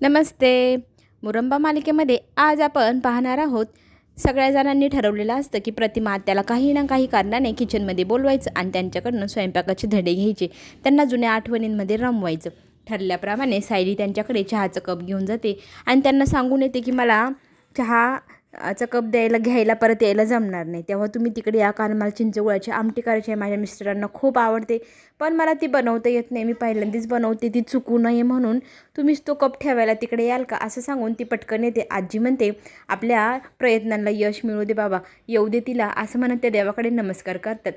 नमस्ते. मुरंबा मालिकेमध्ये आज आपण पाहणार आहोत सगळ्या जणांनी ठरवलेलं असतं की प्रतिमा त्याला काही ना काही कारणाने किचनमध्ये बोलवायचं आणि त्यांच्याकडनं स्वयंपाकाचे धडे घ्यायचे. त्यांना जुन्या आठवणींमध्ये रमवायचं. ठरल्याप्रमाणे सायली त्यांच्याकडे चहाचं कप घेऊन जाते आणि त्यांना सांगून येते की मला चहा चा कप द्यायला घ्यायला परत यायला जमणार नाही. तेव्हा तुम्ही तिकडे या कारण मला चिंचगुळाची आमटी करायची आहे. माझ्या मिस्टरांना खूप आवडते. पण मला ती बनवता येत नाही. मी पहिल्यांदाच बनवते. ती चुकू नये म्हणून तुम्हीच तो कप ठेवायला तिकडे याल का? असं सांगून ती पटकन येते. आजी म्हणते आपल्या प्रयत्नांना यश मिळू दे बाबा. येऊ दे तिला. असं म्हणत त्या देवाकडे नमस्कार करतात.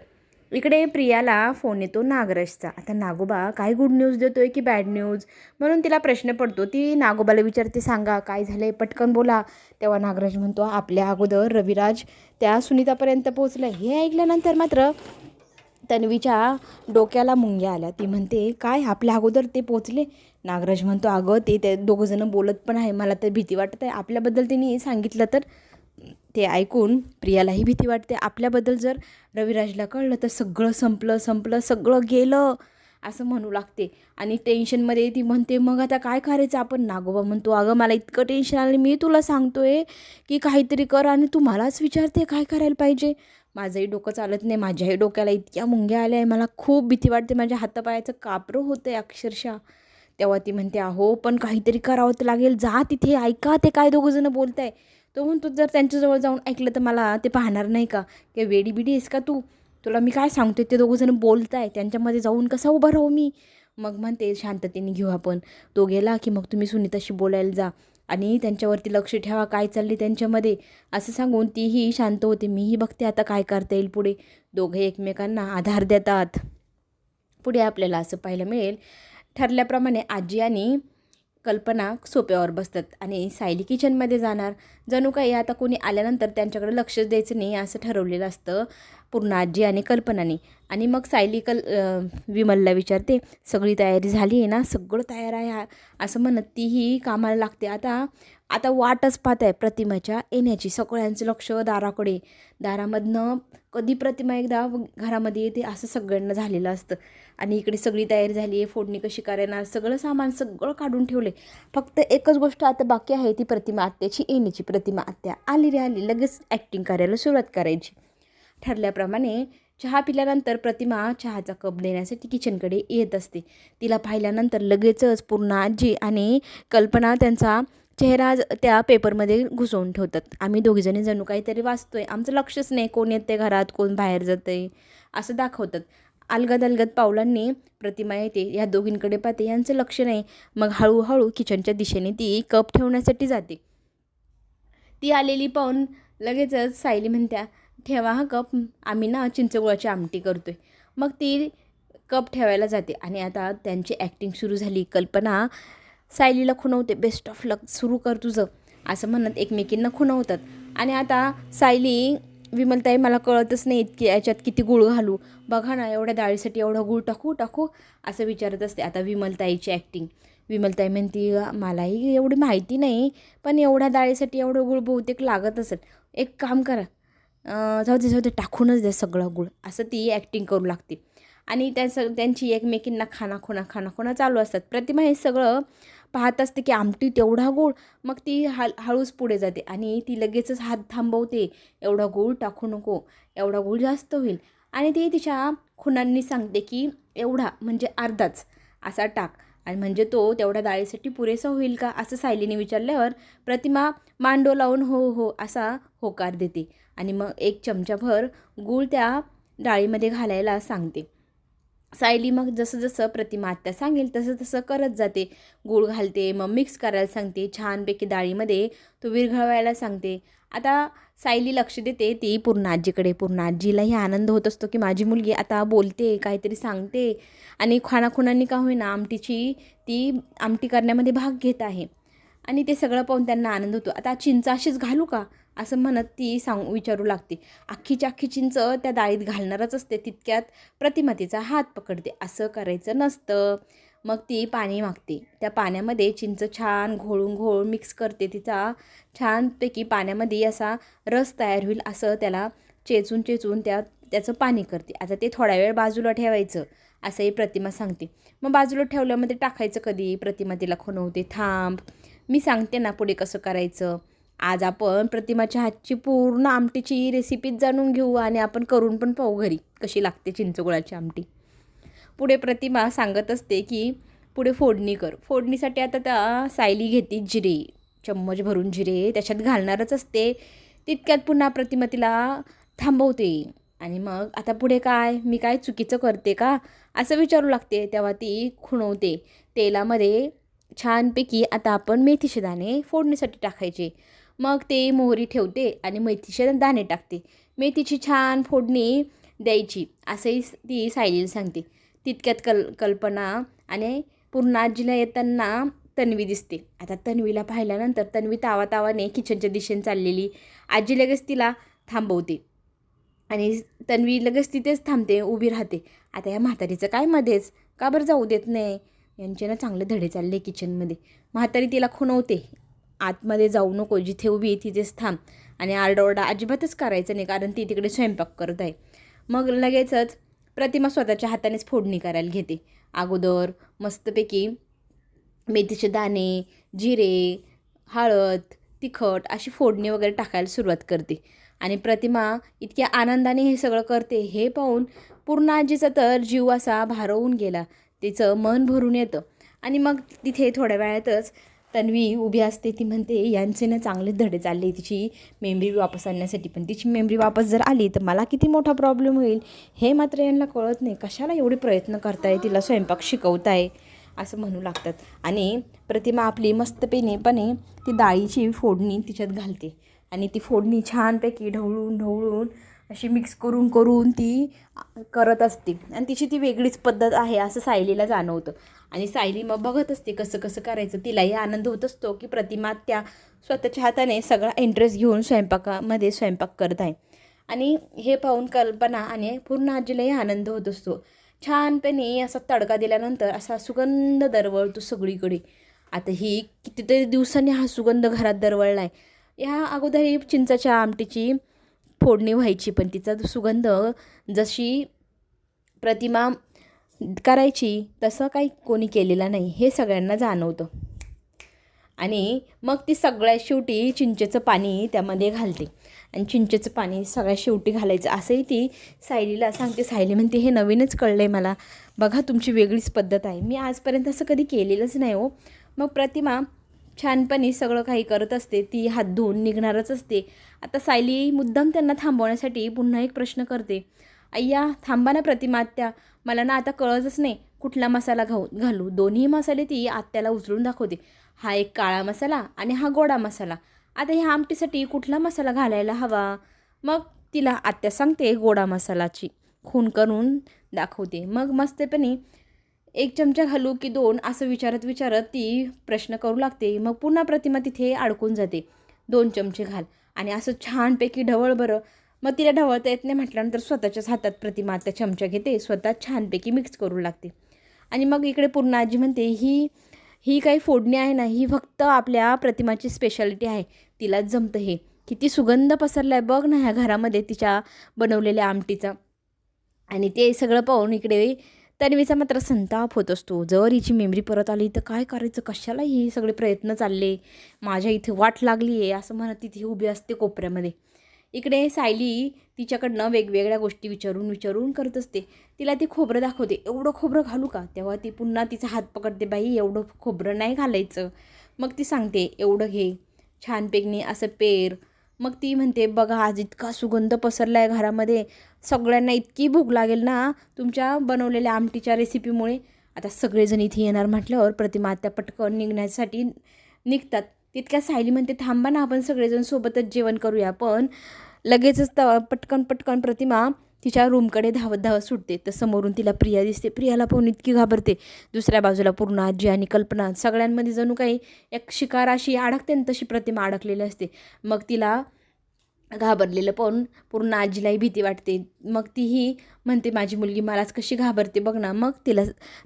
इकडे प्रियाला फोन येतो नागराजचा. आता नागोबा काय गुड न्यूज देतोय की बॅड न्यूज म्हणून तिला प्रश्न पडतो. ती नागोबाला विचारते सांगा काय झालंय? पटकन बोला. तेव्हा नागराज म्हणतो आपल्या अगोदर रविराज त्या सुनीतापर्यंत पोहोचलं हे ऐकल्यानंतर मात्र तन्वीच्या डोक्याला मुंग्या आल्या. ती म्हणते काय आपल्या अगोदर ते पोचले नागराज म्हणतो अगं ते ते दोघंजणं बोलत पण आहे. मला तर भीती वाटत आहे आपल्याबद्दल तिने सांगितलं तर ते ऐकून प्रियालाही भीती वाटते. आपल्याबद्दल जर रविराजला कळलं तर सगळं संपलं संपलं सगळं गेलं असं म्हणू लागते. आणि टेन्शनमध्ये ती म्हणते मग आता काय करायचं आपण? नागोबा म्हणतो अगं मला इतकं टेन्शन आलं. मी तुला सांगतोय की काहीतरी कर आणि तू मलाच विचारते काय करायला पाहिजे. माझंही डोकं चालत नाही. माझ्याही डोक्याला इतक्या मुंग्या आल्या. आहे मला खूप भीती वाटते. माझ्या हातापायाचं कापरं होतं आहे अक्षरशः. तेव्हा ती म्हणते अहो पण काहीतरी करावं तर लागेल. जा तिथे ऐका ते काय दोघंजणं बोलत आहे तो म्हणतो जर त्यांच्याजवळ जाऊन ऐकलं तर मला ते पाहणार नाही का? की वेडी बिडी आहेस का तू? तुला मी काय सांगते ते दोघंजणं बोलत आहे त्यांच्यामध्ये जाऊन कसा उभा राहू मी? मग म्हणते शांततेने घेऊ आपण. तो गेला की मग तुम्ही सुनीताशी बोलायला जा आणि त्यांच्यावरती लक्ष ठेवा. काय चालले त्यांच्यामध्ये? असं सांगून तीही शांत होते. मीही बघते आता काय करता येईल पुढे. दोघे एकमेकांना आधार देतात. पुढे आपल्याला असं पाहायला मिळेल. ठरल्याप्रमाणे आजी आणि कल्पना सोप्यावर बसतात आणि सायली किचनमध्ये जाणार. जणू काही आता कोणी आल्यानंतर त्यांच्याकडे लक्षच द्यायचं नाही असं ठरवलेलं असतं पूर्ण आजी आणि कल्पनाने. आणि मग सायली कल विमलला विचारते सगळी तयारी झाली आहे ना? सगळं तयार आहे असं म्हणत तीही कामाला लागते. आता आता वाटच पाहत आहे प्रतिमाच्या येण्याची. सगळ्यांचं लक्ष दाराकडे. दारामधनं कधी प्रतिमा एकदा घरामध्ये येते असं सगळ्यांना झालेलं असतं. आणि इकडे सगळी तयारी झाली आहे फोडणी कशी करायला सगळं सामान सगळं काढून ठेवले फक्त एकच गोष्ट आता बाकी आहे ती प्रतिमा आत्याची येण्याची प्रतिमा आत्या आली रे आली लगेच ॲक्टिंग करायला सुरुवात करायची. ठरल्याप्रमाणे चहा पिल्यानंतर प्रतिमा चहाचा कप देण्यासाठी किचनकडे येत असते. तिला पाहिल्यानंतर लगेचच पूर्ण आजी आणि कल्पना त्यांचा चेहरा त्या पेपरमध्ये घुसवून ठेवतात. आम्ही दोघीजणी जणू काहीतरी वाचतो आहे आमचं लक्षच नाही कोण येते घरात कोण बाहेर जाते असं दाखवतात. अलगद अलगद पावलांनी प्रतिमा येते या दोघींकडे पाहते यांचं लक्ष नाही. मग हळूहळू किचनच्या दिशेने ती कप ठेवण्यासाठी जाते. ती आलेली पाहून लगेचच सायली म्हणत्या ठेवा हा कप आम्ही ना चिंचगुळाची आमटी करतोय. मग ती कप ठेवायला जाते आणि आता त्यांची ॲक्टिंग सुरू झाली. कल्पना सायलीला खुणवते बेस्ट ऑफ लक सुरू कर तुझं. असं म्हणत एकमेकींना खुणवतात. आणि आता सायली विमलताई मला कळतच नाही इतकी याच्यात किती गुळ घालू. बघा ना एवढ्या डाळीसाठी एवढा गुळ टाकू टाकू असं विचारत असते आता विमलताईची ॲक्टिंग विमलताई म्हणती मलाही एवढी माहिती नाही पण एवढ्या डाळीसाठी एवढं गुळ बहुतेक लागत असेल. एक काम करा जाऊ दे जाऊ दे टाकूनच द्या सगळं गुळ. असं ती ॲक्टिंग करू लागते. आणि त्या स त्यांची एकमेकींना खानाखुणा खानाखुणा चालू असतात. प्रतिमा हे सगळं पाहत असते की आमटी तेवढा गोळ मग ती हल हळूच पुढे जाते आणि ती लगेचच हात थांबवते. एवढा गूळ टाकू नको एवढा गूळ जास्त होईल. आणि ती तिच्या खुणांनी सांगते की एवढा म्हणजे अर्धाच असा टाक. आणि म्हणजे तो तेवढ्या डाळीसाठी पुरेसा होईल का असं सायलीने विचारल्यावर प्रतिमा मांडो लावून हो हो असा होकार देते. आणि मग एक चमचाभर गूळ त्या डाळीमध्ये घालायला सांगते. सायली मग जसं जसं प्रतिमा आत्या सांगेल तसं तसं करत जाते. गूळ घालते मग मिक्स करायला सांगते. छानपैकी डाळीमध्ये तो विरघळवायला सांगते. आता सायली लक्ष देते ती पूर्ण आजीकडे पूर्ण आजीलाही आनंद होत असतो की माझी मुलगी आता बोलते काहीतरी सांगते. आणि खाणाखुणांनी का होईना आमटीची ती आमटी करण्यामध्ये भाग घेत आहे. आणि ते सगळं पाहून त्यांना आनंद होतो. आता चिंच अशीच घालू का? असं म्हणत ती सांगू विचारू लागते. अख्खीची अख्खी चिंच त्या डाळीत घालणारच असते तितक्यात प्रतिमा तिचा हात पकडते. असं करायचं नसतं. मग ती पाणी मागते. त्या पाण्यामध्ये चिंच छान घोळून घोळून मिक्स करते. तिचा छानपैकी पाण्यामध्ये असा रस तयार होईल असं त्याला चेचून चेचून त्या त्याचं पाणी करते. आता ते थोडा वेळ बाजूला ठेवायचं असंही प्रतिमा सांगते. मग बाजूला ठेवल्यामध्ये टाकायचं कधी? प्रतिमा तिला खुणवते. थांब. मी सांगते ना पुढे कसं करायचं. आज आपण प्रतिमाच्या हातची पूर्ण आमटीची रेसिपीच जाणून घेऊ आणि आपण करून पण पाहू घरी कशी लागते चिंचगुळाची आमटी. पुढे प्रतिमा सांगत असते की पुढे फोडणी कर. फोडणीसाठी आता त्या सायली घेते जिरे. चम्मच भरून जिरे त्याच्यात घालणारच असते. तितक्यात पुन्हा प्रतिमा तिला थांबवते. आणि मग आता पुढे काय? मी काय चुकीचं करते का? असं विचारू लागते. तेव्हा ती खुणवते. तेलामध्ये छानपैकी आता आपण मेथीचे दाणे फोडणीसाठी टाकायचे. मग ते मोहरी ठेवते आणि मेथीचे दाणे टाकते. मेथीची छान फोडणी द्यायची. असंही ती सायलीला सांगते. तितक्यात कल कल्पना आणि पूर्ण आजीला येताना तन्वी दिसते. आता तन्वीला पाहिल्यानंतर तन्वी तावा तावाने किचनच्या दिशेने चाललेली आजी लगेच तिला थांबवते. आणि तन्वी लगेच तिथेच थांबते उभी राहते. आता या म्हातारीचं काय मध्येच? का बरं जाऊ देत नाही? यांचे ना चांगले धडे चालले किचनमध्ये म्हातारी तिला खुणवते. आतमध्ये जाऊ नको जिथे उभी आहे तिथेच थांब. आणि आरडाओरडा अजिबातच करायचं नाही कारण ती तिकडे स्वयंपाक करत आहे. मग लगेचच प्रतिमा स्वतःच्या हातानेच फोडणी करायला घेते. अगोदर मस्तपैकी मेथीचे दाणे जिरे हळद तिखट अशी फोडणी वगैरे टाकायला सुरुवात करते. आणि प्रतिमा इतक्या आनंदाने हे सगळं करते हे पाहून पूर्ण आजीचा तर जीव असा भारवून गेला. तिचं मन भरून येतं. आणि मग तिथे थोड्या वेळातच तन्वी उभी असते ती म्हणते यांचे ना चांगले धडे चालले तिची मेमरी वापस आणण्यासाठी. पण तिची मेमरी वापस जर आली तर मला किती मोठा प्रॉब्लेम होईल? हे मात्र यांना कळत नाही. कशाला एवढे प्रयत्न करताय? तिला स्वयंपाक शिकवताय असं म्हणू लागतात. आणि प्रतिमा आपली मस्तपेनेपणे ती डाळीची फोडणी तिच्यात घालते. आणि ती फोडणी छानपैकी ढवळून ढवळून अशी मिक्स करून करून ती करत असते. आणि तिची ती वेगळीच पद्धत आहे असं सायलीला जाणवतं. आणि सायली मग बघत असते कसं कसं करायचं. तिलाही आनंद होत असतो की प्रतिमा त्या स्वतःच्या हाताने सगळा इंटरेस्ट घेऊन स्वयंपाकामध्ये स्वयंपाक करत आहे. आणि हे पाहून कल्पना आणि पूर्ण आजीलाही आनंद होत असतो. छानपणे असा तडका दिल्यानंतर असा सुगंध दरवळतो सगळीकडे. आता ही कितीतरी दिवसांनी हा सुगंध घरात दरवळला आहे ह्या अगोदर ही चिंचाच्या आमटीची फोडणी व्हायची पण तिचा सुगंध जशी प्रतिमा करायची तसं काही कोणी केलेला नाही. हे सगळ्यांना जाणवतं. आणि मग ती सगळ्यात शेवटी चिंचेचं पाणी त्यामध्ये घालते. आणि चिंचेचं पाणी सगळ्यात शेवटी घालायचं. असंही ती सायलीला सांगते. सायली म्हणते हे नवीनच कळलं आहे मला. बघा तुमची वेगळीच पद्धत आहे. मी आजपर्यंत असं कधी केलेलंच नाही हो. मग प्रतिमा छानपणे सगळं काही करत असते ती हात धुवून निघणारच असते. आता सायली मुद्दाम त्यांना थांबवण्यासाठी पुन्हा एक प्रश्न करते. अय्या थांबा ना प्रतिमा आत्या. मला ना आता कळतच नाही. कुठला मसाला घाऊ घालू? दोन्ही मसाले ती आत्याला उचलून दाखवते. हा एक काळा मसाला आणि हा गोडा मसाला. आता ह्या आमटीसाठी कुठला मसाला घालायला हवा मग तिला आत्या सांगते गोडा मसालाची. खून करून दाखवते. मग मस्तपणे एक चमचा घालू की दोन असं विचारत विचारत ती प्रश्न करू लागते. मग पुन्हा प्रतिमा तिथे अडकून जाते. दोन चमचे घाल. आणि असं छानपैकी ढवळ बरं. मग तिला ढवळता येत नाही म्हटल्यानंतर स्वतःच्याच हातात प्रतिमा त्या चमचा घेते. स्वतः छानपैकी मिक्स करू लागते. आणि मग इकडे पूर्ण आजी म्हणते ही ही काही फोडणी आहे ना ही फक्त आपल्या प्रतिमाची स्पेशालिटी आहे. तिलाच जमतं हे. किती सुगंध पसरला आहे बघ ना ह्या घरामध्ये तिच्या बनवलेल्या आमटीचा. आणि ते सगळं पाहून इकडे तन्वीचा मात्र संताप होत असतो. जर हिची मेमरी परत आली तर काय करायचं? कशाला हे सगळे प्रयत्न चालले? माझ्या इथे वाट लागली आहे असं म्हणत तिथे उभी असते कोपऱ्यामध्ये. इकडे सायली तिच्याकडनं वेगवेगळ्या गोष्टी विचारून विचारून करत असते. तिला ती खोबरं दाखवते. एवढं खोबरं घालू का? तेव्हा ती पुन्हा तिचा हात पकडते बाई एवढं खोबरं नाही घालायचं. मग ती सांगते एवढं घे. छानपैकी असं पेर. मग ती म्हणते बघा आज इतका सुगंध पसरला आहे घरामध्ये. सगळ्यांना इतकी भूक लागेल ना तुमच्या बनवलेल्या आमटीच्या रेसिपीमुळे आता सगळेजण इथे येणार म्हटल्यावर प्रतिमा त्या पटकन निघण्यासाठी निघतात. तितक्या सायली म्हणते थांबा ना आपण सगळेजण सोबतच जेवण करूया. पण लगेचच त पटकन पटकन प्रतिमा तिच्या रूमकडे धावत धावत सुटते. तर समोरून तिला प्रिया दिसते. प्रियाला पाहून इतकी घाबरते. दुसऱ्या बाजूला पूर्ण आजी आणि कल्पना. सगळ्यांमध्ये जणू काही एक शिकार अशी अडकते आणि तशी प्रतिमा अडकलेली असते. मग तिला घाबरलेलं पाहून पूर्ण आजीलाही भीती वाटते. मग तीही म्हणते माझी मुलगी मलाच कशी घाबरते बघ ना. मग तिला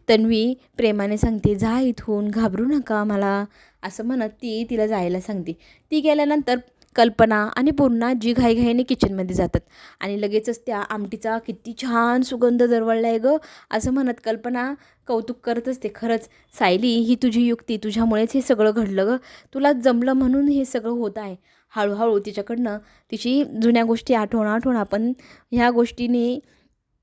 तन्वी प्रेमाने सांगते जा इथून घाबरू नका मला. असं म्हणत ती तिला जायला सांगते. ती गेल्यानंतर कल्पना आणि पूर्णा जी घाईघाईने किचनमध्ये जातात. आणि लगेचच त्या आमटीचा किती छान सुगंध दरवळला आहे गं. असं म्हणत कल्पना कौतुक करत असते. खरंच सायली ही तुझी युक्ती तुझ्यामुळेच हे सगळं घडलं गं. तुला जमलं म्हणून हे सगळं होत आहे. हळूहळू तिच्याकडनं तिची जुन्या गोष्टी आठवण आठवण आपण ह्या गोष्टीने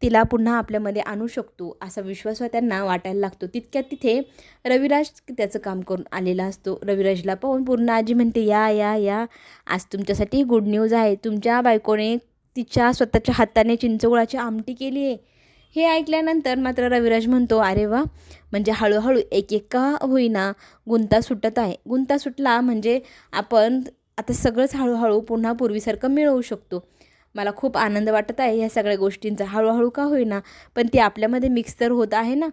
तिला पुन्हा आपल्यामध्ये आणू शकतो असा विश्वास त्यांना वाटायला लागतो. तितक्यात तिथे रविराज त्याचं काम करून आलेला असतो. रविराजला पाहून पूर्ण आजी म्हणते या या या आज तुमच्यासाठी गुड न्यूज आहे. तुमच्या बायकोने तिच्या स्वतःच्या हाताने चिंचगुळाची आमटी केली आहे. हे ऐकल्यानंतर मात्र रविराज म्हणतो अरे वा म्हणजे हळूहळू एक एक का होईना गुंता सुटत आहे. गुंता सुटला म्हणजे आपण आता सगळंच हळूहळू पुन्हा पूर्वीसारखं मिळवू शकतो. मला खूप आनंद वाटत आहे ह्या सगळ्या गोष्टींचा. हळूहळू का होईना पण ती आपल्यामध्ये मिक्स तर होत आहे ना.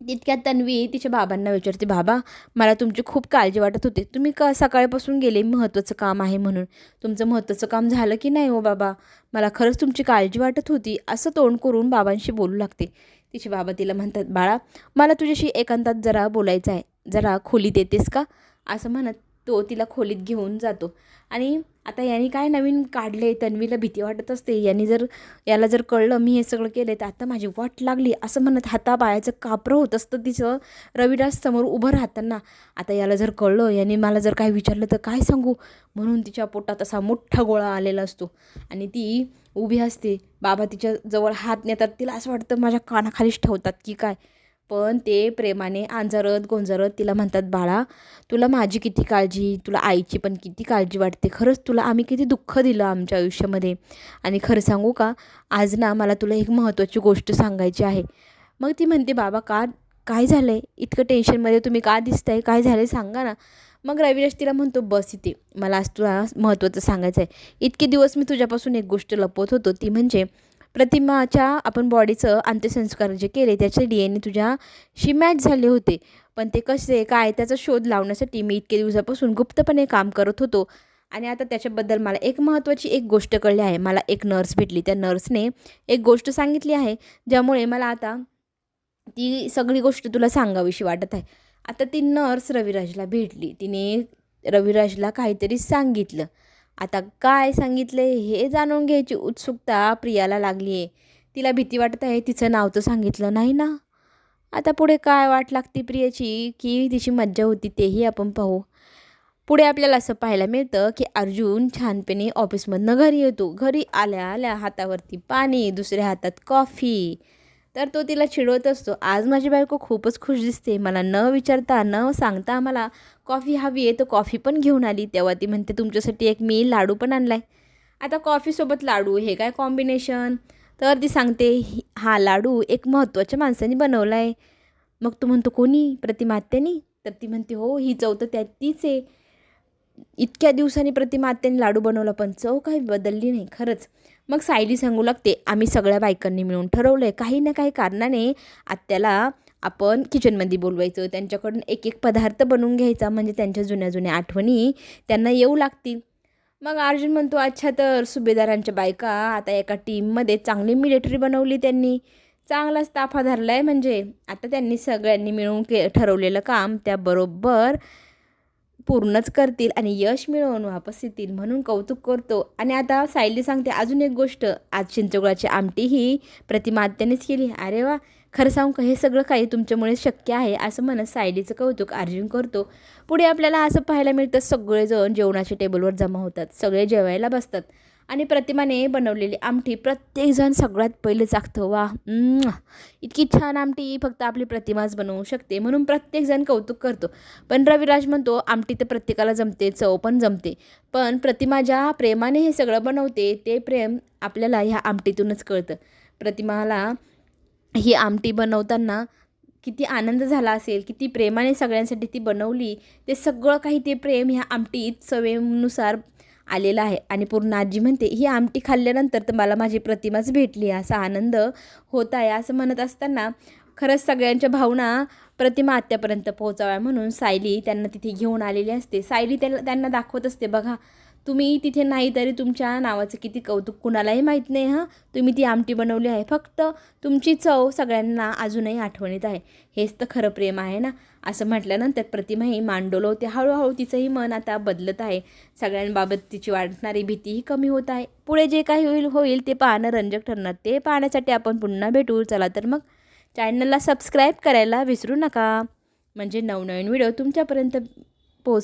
तितक्यात तन्वी तिच्या बाबांना विचारते बाबा मला तुमची खूप काळजी वाटत होती. तुम्ही का सकाळपासून गेले? महत्त्वाचं काम आहे म्हणून. तुमचं महत्त्वाचं काम झालं की नाही हो बाबा? मला खरंच तुमची काळजी वाटत होती. असं तोंड करून बाबांशी बोलू लागते. तिचे बाबा तिला म्हणतात बाळा मला तुझ्याशी एकांतात जरा बोलायचं आहे. जरा खोलीत येतेस का? असं म्हणत तो तिला खोलीत घेऊन जातो. आणि आता यांनी काय नवीन काढले तन्वीला भीती वाटत असते. यांनी जर याला जर कळलं मी हे सगळं केलं तर आता माझी वाट लागली. असं म्हणत हातापायाचं कापरं होत असतं तिचं रविदास समोर उभं राहताना. आता याला जर कळलं याने मला जर काय विचारलं तर काय सांगू? म्हणून तिच्या पोटात असा मोठा गोळा आलेला असतो. आणि ती उभी असते. बाबा तिच्या जवळ हात नेतात. तिला असं वाटतं माझ्या कानाखालीच ठेवतात की काय? पण ते प्रेमाने आंजरत गोंजरत तिला म्हणतात बाळा तुला माझी किती काळजी तुला आईची पण किती काळजी वाटते. खरंच तुला आम्ही किती दुःख दिलं आमच्या आयुष्यामध्ये. आणि खरं सांगू का आज ना मला तुला एक महत्त्वाची गोष्ट सांगायची आहे. मग ती म्हणते बाबा का काय झालं आहे इतकं टेन्शनमध्ये तुम्ही का दिसताय? काय झालं आहे सांगा ना. मग रविराज तिला म्हणतो बस इथे. मला आज तुला महत्त्वाचं सांगायचं आहे इतके दिवस मी तुझ्यापासून एक गोष्ट लपवत होतो. ती म्हणजे प्रतिमाच्या आपण बॉडीचं अंत्यसंस्कार जे केले त्याचे डी एन ए तुझ्याशी मॅच झाले होते. पण ते कसे काय त्याचा शोध लावण्यासाठी मी इतके दिवसापासून गुप्तपणे काम करत होतो. आणि आता त्याच्याबद्दल मला एक महत्त्वाची एक गोष्ट कळली आहे. मला एक नर्स भेटली. त्या नर्सने एक गोष्ट सांगितली आहे ज्यामुळे मला आता ती सगळी गोष्ट तुला सांगावीशी वाटत आहे. आता ती नर्स रविराजला भेटली. तिने रविराजला काहीतरी सांगितलं. आता काय सांगितले हे जाणून घ्यायची उत्सुकता प्रियाला लागली आहे. तिला भीती वाटत आहे तिचं नाव तर सांगितलं नाही ना? आता पुढे काय वाट लागते प्रियाची? की तिची मज्जा होती तेही आपण पाहू. पुढे आपल्याला असं पाहायला मिळतं की अर्जुन छानपणे ऑफिसमधनं घरी येतो. घरी आल्या आल्या हातावरती पाणी दुसऱ्या हातात कॉफी तर तो तिला चिडवत असतो. आज माझी बायको खूपच खुश दिसते. मला न विचारता न सांगता मला कॉफी हवी आहे तर कॉफी पण घेऊन आली. तेव्हा ती म्हणते तुमच्यासाठी एक मी लाडू पण आणला आहे आता कॉफीसोबत लाडू हे काय कॉम्बिनेशन तर ती सांगते हा लाडू एक महत्त्वाच्या माणसाने बनवला आहे मग तू म्हणतो कोणी? प्रतिमात्यानी तर ती म्हणते हो ही चव तर त्या तीच आहे. इतक्या दिवसांनी प्रतिमात्याने लाडू बनवला पण चव काही बदलली नाही खरंच. मग सायली सांगू लागते आम्ही सगळ्या बायकांनी मिळून ठरवलं आहे काही ना काही कारणाने आत्याला आपण किचनमध्ये बोलवायचं त्यांच्याकडून एक एक पदार्थ बनवून घ्यायचा म्हणजे त्यांच्या जुन्या जुन्या आठवणी त्यांना येऊ लागतील. मग अर्जुन म्हणतो अच्छा तर सुभेदारांच्या बायका आता एका टीममध्ये चांगली मिलिटरी बनवली त्यांनी. चांगलाच ताफा धरला आहे म्हणजे. आता त्यांनी सगळ्यांनी मिळून के ठरवलेलं काम त्याबरोबर पूर्णच करतील आणि यश मिळवून वापस येतील म्हणून कौतुक करतो. आणि आता सायली सांगते अजून एक गोष्ट. आज चिंचगुळाची आमटी ही प्रतिमात्यानेच केली. अरे वा खरं सांगू का हे सगळं काही तुमच्यामुळे शक्य आहे असं म्हणत सायलीचं कौतुक अर्जुन करतो. पुढे आपल्याला असं पाहायला मिळतं सगळेजण जेवणाच्या टेबलवर जमा होतात सगळे जेवायला बसतात. आणि प्रतिमाने बनवलेली आमटी प्रत्येकजण सगळ्यात पहिले चाखतं. वा इतकी छान आमटी फक्त आपली प्रतिमाच बनवू शकते म्हणून प्रत्येकजण कौतुक करतो. पण रविराज म्हणतो आमटी तर प्रत्येकाला जमते चव पण जमते. पण प्रतिमा ज्या प्रेमाने हे सगळं बनवते ते प्रेम आपल्याला ह्या आमटीतूनच कळतं. प्रतिमाला ही आमटी बनवताना किती आनंद झाला असेल किती प्रेमाने सगळ्यांसाठी ती बनवली ते सगळं काही ते प्रेम ह्या आमटीत सवयीनुसार आलेला आहे. आणि पूर्ण आजी म्हणते ही आमटी खाल्ल्यानंतर तर मला माझी प्रतिमाच भेटली. असा आनंद होत आहे. असं म्हणत असताना खरंच सगळ्यांच्या भावना प्रतिमा आत्यापर्यंत पोहोचाव्या म्हणून सायली त्यांना तिथे घेऊन आलेली असते. सायली त्याला त्यांना दाखवत असते बघा तुम्ही तिथे नाही तरी तुमच्या नावाचं किती कौतुक कुणालाही माहीत नाही हां? तुम्ही ती आमटी बनवली आहे. फक्त तुमची चव सगळ्यांना अजूनही आठवणीत आहे. हेच तर खरं प्रेम आहे ना? असं म्हटल्यानंतर प्रतिमाही मान होते. हळूहळू तिचंही मन आता बदलत आहे. सगळ्यांबाबत तिची वाटणारी भीतीही कमी होत आहे. पुढे जे काही होईल होईल ते पाहणं रंजक ठरणार. ते पाहण्यासाठी आपण पुन्हा भेटू. चला तर मग. चॅनलला सबस्क्राईब करायला विसरू नका. म्हणजे नवनवीन व्हिडिओ तुमच्यापर्यंत